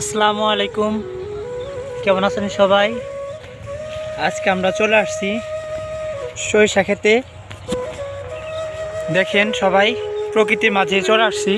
আসসালামু আলাইকুম। কেমন আছেন সবাই? আজকে আমরা চলে আসছি সরিষা খেতে। দেখেন সবাই, প্রকৃতির মাঝে চলে আসছি।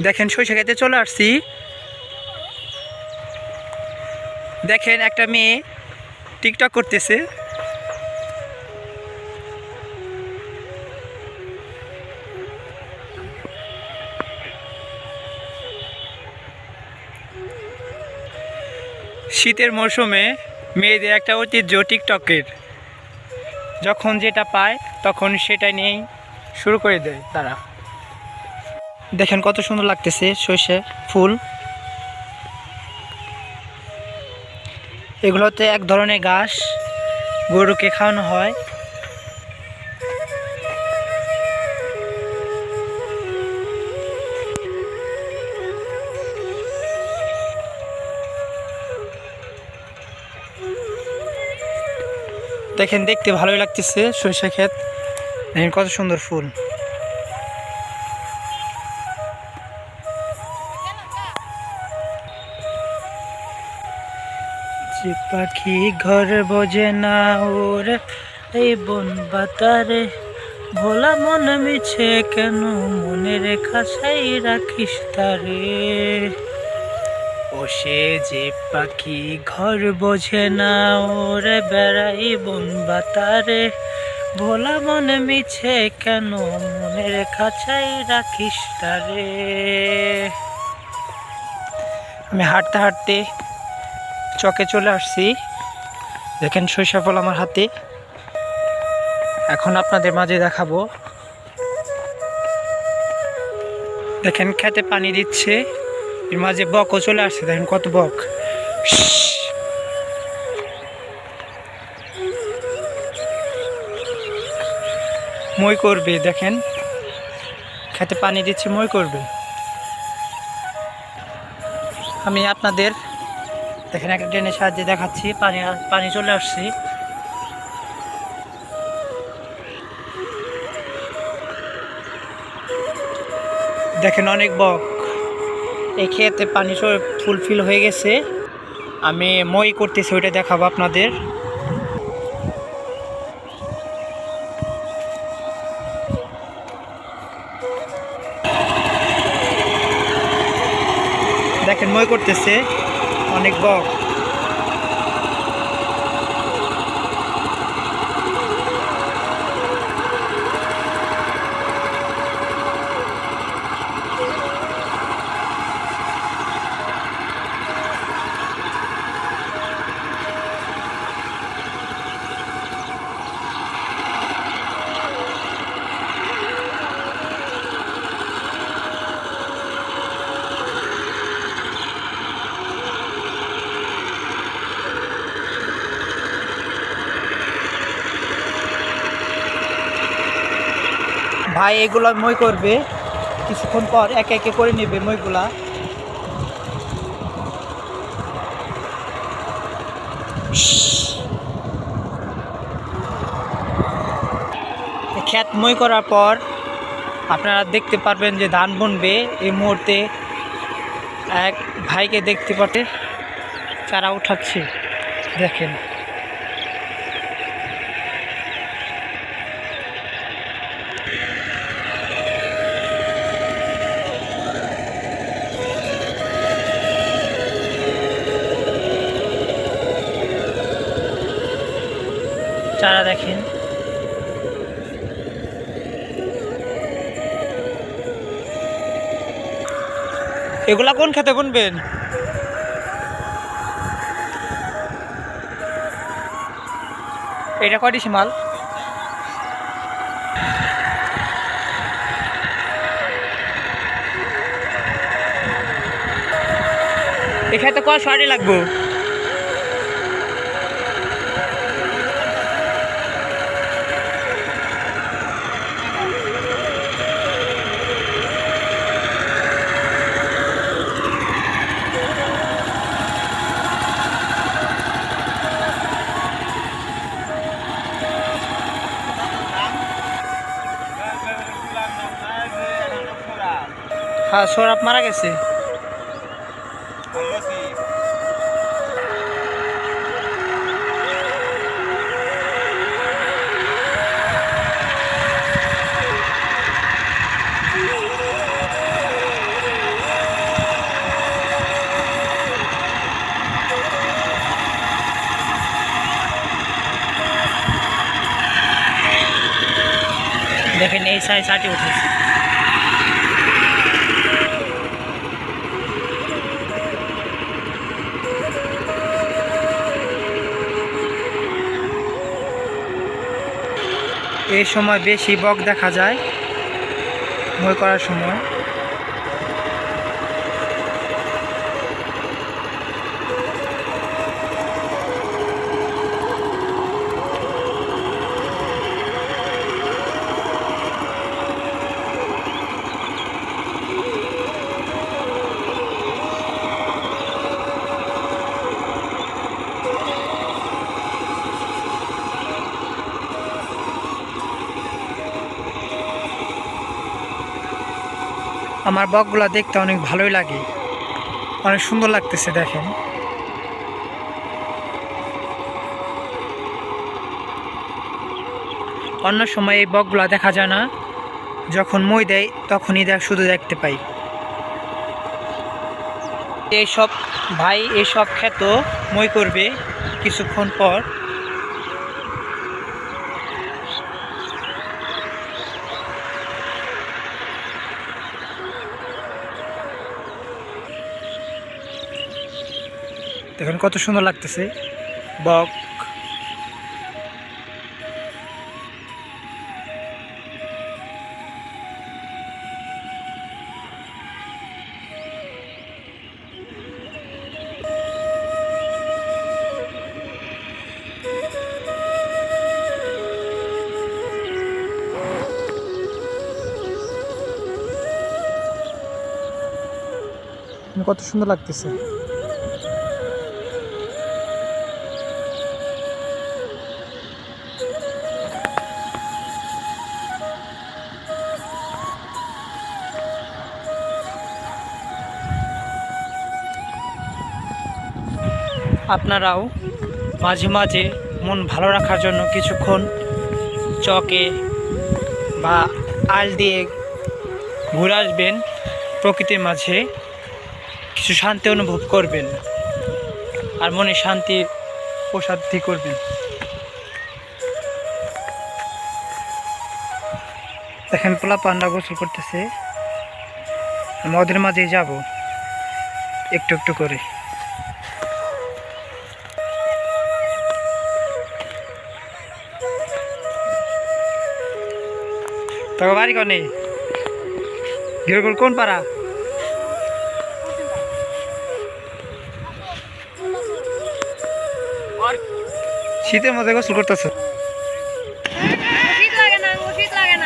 দেখেন সরিষা খেতে চলে আসছি। দেখেন একটা মেয়ে টিকটক করতেছে। শীতের মরশুমে মেয়েদের একটা ঐতিহ্য টিকটকের। যখন যেটা পায়, তখন সেটা নিয়েই শুরু করে দেয় তারা। দেখেন কত সুন্দর লাগতেছে, সর্ষে, ফুল। এগুলোতে এক ধরনের ঘাস, গরুকে খাওয়ানো হয়। দেখেন, দেখতে ভালোই লাগতেছে সরিষা ক্ষেত। দেখেন কত সুন্দর ফুল। যে পাখি ঘর বোঝে না ওর। এই বন বাতারে ভোলা মন মিছে কেন? মনের খাসাই রাখিস তারে। ও সে যে পাখি ঘর বোঝে না ওরে, বেড়াই বন বাতারে ভোলা মন মিছে কেন? মনের খাঁচাই রাখিস তারে। আমি হাঁটতে হাঁটতে চকে চলে আসছি। দেখেন সরিষা ফল আমার হাতে। এখন আপনাদের মাঝে দেখাবো। দেখেন খেতে পানি দিচ্ছে। এর মাঝে বকও চলে আসছে, দেখেন কত বক। মই করবে, দেখেন। খেতে পানি দিচ্ছে, মই করবে। আমি আপনাদের দেখেন, একটা ট্রেনের সাহায্যে দেখাচ্ছি, পানি পানি চলে আসছি। দেখেন, অনেক বক। এই খেতে পানি ফুলফিল হয়ে গেছে। আমি মই করতেছি, ওইটা দেখাবো আপনাদের। দেখেন, মই করতেছে। অনেক বক। ভাই এগুলো মই করবে। কিছুক্ষণ পর একে একে করে নেবে মইগুলা। ক্ষেত মই করার পর আপনারা দেখতে পারবেন যে ধান বুনবে। এই মুহূর্তে এক ভাইকে দেখতে পাতে চারা উঠাচ্ছে। দেখেন। এগুলা কোন খেতে বুনবেন? এটা কয় ডিসি মাল এখানে তো কয় সারি লাগবো? হ্যাঁ সৌরভ মারা গেছে। দেখেন এই সাইজ আটি উঠেছে। এই সময় বেশি বক দেখা যায় ভয় করার সময়। আমার বকগুলো দেখতে অনেক ভালোই লাগে। অনেক সুন্দর লাগতেছে দেখেন। অন্য সময় এই বকগুলো দেখা যায় না। যখন মই দেয়, তখনই দেখ শুধু দেখতে পাই। এইসব ভাই এইসব ক্ষেত মই করবে কিছুক্ষণ পর দেখেন কত সুন্দর লাগতেছে। বক। কত সুন্দর লাগতেছে। আপনারাও মাঝে মাঝে মন ভালো রাখার জন্য কিছুক্ষণ চকে বা আল দিয়ে ঘুরে আসবেন। প্রকৃতির মাঝে কিছু শান্তি অনুভব করবেন আর মনে শান্তি প্রসাদ্ধি করবেন। দেখেন পোলা পান্ডা গোসল করতেছে। মদের মাঝেই যাব। একটু একটু করে। তোকে বাড়ি কনে? গিরগোল কোন পাড়া? শীতের মধ্যে গোসল করতেছ। শীত লাগে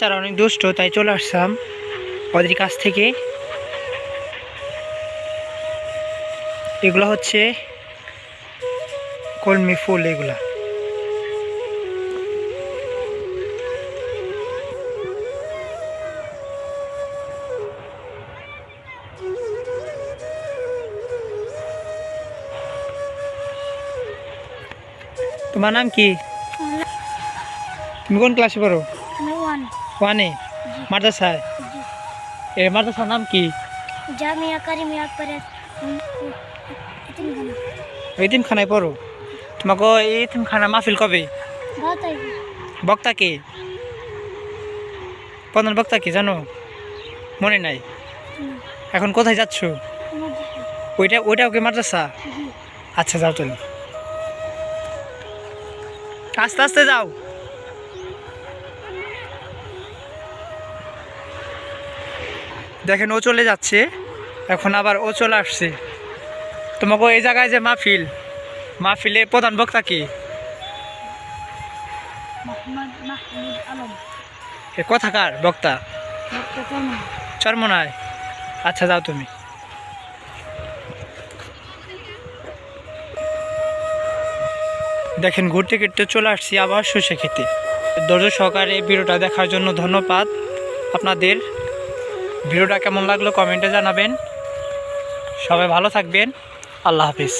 চারা অনেক দুষ্ট তাই চলে আসলাম ওদের কাছ থেকে। এগুলো হচ্ছে কলমি ফুল এগুলা। তোমার নাম কি? তুমি কোন ক্লাসে পড়ো? ওয়ান মাদ্রাসায়? এ মাদ্রাসার নাম কি? জামিয়া কারিমিয়া পরে তিনখানা এতিমখানায় পড়ো। তোমাকে এই এতিমখানা মাহফিল কবে? বক্তা কে? প্রধান বক্তা কি জানো? মনে নাই? এখন কোথায় যাচ্ছ? ওইটা ওইটা ওকে মাদ্রাসা? আচ্ছা যাও চলো আস্তে আস্তে যাও। দেখেন ও চলে যাচ্ছে। এখন আবার ও চলে আসছে। তোমাকে এই জায়গায় যে মাহফিল মাহফিলের প্রধান বক্তা কি? কথাকার বক্তা? চর্মনায় আচ্ছা যাও তুমি। দেখেন ঘুরতে ঘুরতে চলে আসছি আবার সর্ষে খেতে। ধৈর্য সহকারে ভিডিওটা দেখার জন্য ধন্যবাদ। আপনাদের ভিডিওটা কেমন লাগল কমেন্টে জানাবেন। সবাই ভালো থাকবেন। আল্লাহ হাফিজ।